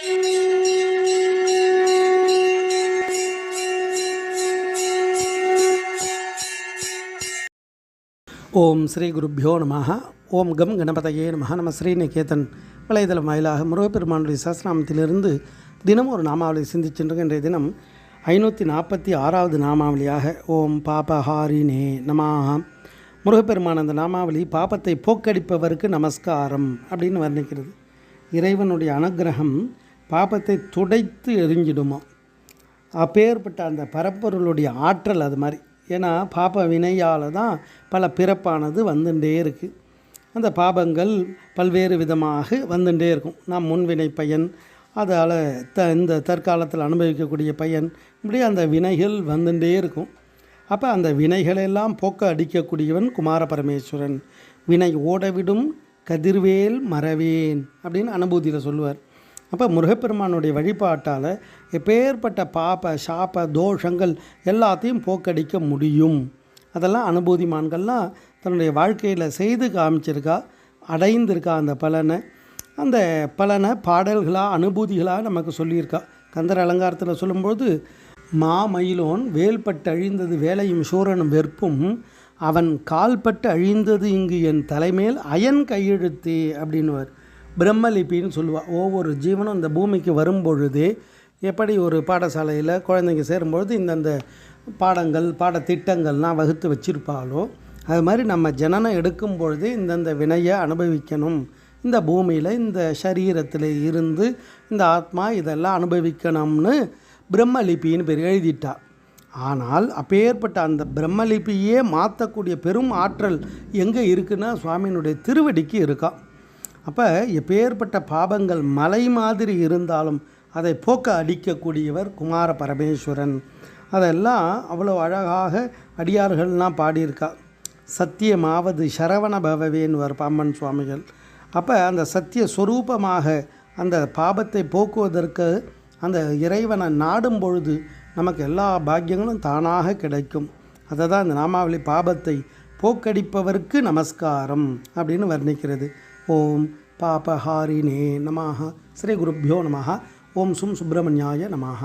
ஓம் ஸ்ரீ குருப்பியோ நமஹ. ஓம் கம் கணபதையே நமஹ. நம ஸ்ரீநிகேதன். வலைதளம் வாயிலாக முருகப்பெருமானுடைய சஸ்நாமத்திலிருந்து தினம் ஒரு நாமாவளி சிந்திச்சென்று இன்றைய தினம் ஐநூற்றி நாற்பத்தி ஆறாவது நாமாவளியாக ஓம் பாபஹாரினே நமாக முருகப்பெருமான் அந்த நாமாவளி பாபத்தை போக்கடிப்பவருக்கு நமஸ்காரம் அப்படின்னு வர்ணிக்கிறது. இறைவனுடைய அனுக்கிரகம் பாபத்தை துடைத்து எரிஞ்சிடுமா? அப்பேற்பட்ட அந்த பரப்பொருளுடைய ஆற்றல் அது மாதிரி. ஏன்னா பாப வினையால் தான் பல பிறப்பானது வந்துட்டே இருக்குது அந்த பாபங்கள் பல்வேறு விதமாக வந்துட்டே இருக்கும். நாம் முன்வினை பயன் அதால் த இந்த தற்காலத்தில் அனுபவிக்கக்கூடிய பயன் இப்படி அந்த வினைகள் வந்துட்டே இருக்கும். அப்போ அந்த வினைகளெல்லாம் போக்க அடிக்கக்கூடியவன் குமார பரமேஸ்வரன். வினை ஓடவிடும் கதிர்வேல் மறவேன் அப்படின்னு அனுபூதியில் சொல்லுவார். அப்போ முருகப்பெருமானுடைய வழிபாட்டால் எப்பேற்பட்ட பாப சாப தோஷங்கள் எல்லாத்தையும் போக்கடிக்க முடியும். அதெல்லாம் அனுபூதிமான்கள்லாம் தன்னுடைய வாழ்க்கையில் செய்து காமிச்சிருக்கா அடைந்திருக்கா அந்த பலனை. அந்த பலனை பாடல்களாக அனுபூதிகளாக நமக்கு சொல்லியிருக்கா. கந்தர் அலங்காரத்தில் சொல்லும்போது மாமயிலோன் வேல்பட்டு அழிந்தது வேலையும் சூரனும் வெறுப்பும் அவன் கால்பட்டு அழிந்தது இங்கு என் தலைமேல் அயன் கையெழுத்தே அப்படின்னுவார். பிரம்மலிபின்னு சொல்லுவாள் ஒவ்வொரு ஜீவனும் இந்த பூமிக்கு வரும்பொழுது எப்படி ஒரு பாடசாலையில் குழந்தைங்க சேரும்பொழுது இந்தந்த பாடங்கள் பாடத்திட்டங்கள்லாம் வகுத்து வச்சிருப்பாளோ அது மாதிரி நம்ம ஜனனம் எடுக்கும் பொழுது இந்தந்த வினையை அனுபவிக்கணும். இந்த பூமியில் இந்த சரீரத்தில் இருந்து இந்த ஆத்மா இதெல்லாம் அனுபவிக்கணும்னு பிரம்மலிபின்னு பேர் எழுதிட்டா. ஆனால் அப்பேற்பட்ட அந்த பிரம்மலிபியே மாற்றக்கூடிய பெரும் ஆற்றல் எங்கே இருக்குன்னா சுவாமியினுடைய திருவடிக்கு இருக்கான் அப்போ எப்பேற்பட்ட பாபங்கள் மலை மாதிரி இருந்தாலும் அதை போக்க அடிக்கக்கூடியவர் குமார பரமேஸ்வரன். அதெல்லாம் அவ்வளோ அழகாக அடியார்கள்லாம் பாடியிருக்கா. சத்தியமாவது சரவண பவவேன்வர் பாம்பன் சுவாமிகள். அப்போ அந்த சத்திய சொரூபமாக அந்த பாபத்தை போக்குவதற்கு அந்த இறைவனை நாடும் பொழுது நமக்கு எல்லா பாக்கியங்களும் தானாக கிடைக்கும். அதை தான் இந்த நாமாவளி பாபத்தை போக்கடிப்பவருக்கு நமஸ்காரம் அப்படின்னு வர்ணிக்கிறது. ஓம் பாபஹாரினே நமாக ஸ்ரீ குருப்பியோ நமः ஓம் சும் சுப்பிரமணியாய நமः